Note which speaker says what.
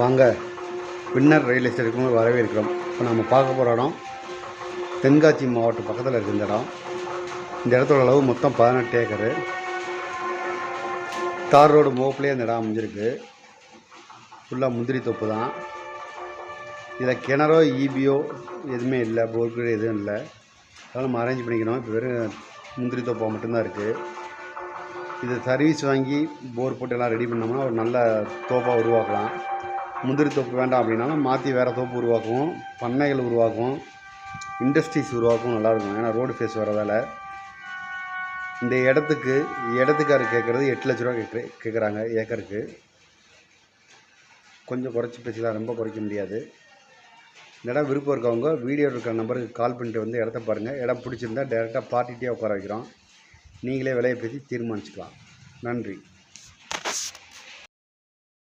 Speaker 1: வாங்க. வின்னர் ரயில் எஸ்டேட்டுக்கு வரவேற்கிறோம். இப்போ நம்ம பார்க்க போகிற இடம் தென்காசி மாவட்டம் பக்கத்தில் இருக்குது இந்த இடம். இந்த இடத்தோட அளவு மொத்தம் பதினெட்டு ஏக்கரு. தார் ரோடு மோப்பிலே இந்த இடம் அமைஞ்சிருக்கு. ஃபுல்லாக முந்திரி தோப்பு தான். இதில் கிணறோ ஈபியோ எதுவுமே இல்லை. போர்க்கு எதுவும் இல்லை. அதனால் நம்ம அரேஞ்ச் பண்ணிக்கணும் இப்போ வெறும் முந்திரி தோப்பாக மட்டும்தான் இருக்குது இது சர்வீஸ் வாங்கி போர் போட்டு எல்லாம் ரெடி பண்ணோம்னா ஒரு நல்ல தோப்பாக உருவாக்கலாம். முந்திரி தோப்பு வேண்டாம் அப்படின்னாலும் மாற்றி வேறு தோப்பு உருவாக்குவோம் பண்ணைகள் உருவாக்குவோம் இண்டஸ்ட்ரீஸ் உருவாக்கும் நல்லாயிருக்கும் ஏன்னா ரோடு ஃபேஸ் வரதால் இந்த இடத்துக்கு இடத்துக்காரு கேட்குறது எட்டு லட்ச ரூபா கேட்குற கேட்குறாங்க ஏக்கருக்கு. கொஞ்சம் குறைச்சி பேசலாம் ரொம்ப குறைக்க முடியாது. இந்த இடம் விருப்பம் இருக்கவங்க வீடியோ இருக்கிற நம்பருக்கு கால் பண்ணிட்டு வந்து இடத்த பாருங்கள் இடம் பிடிச்சிருந்தா டேரெக்டாக பார்ட்டிகிட்டே உட்கார வைக்கிறோம். நீங்களே விலையை பேசி தீர்மானிச்சுக்கலாம். நன்றி.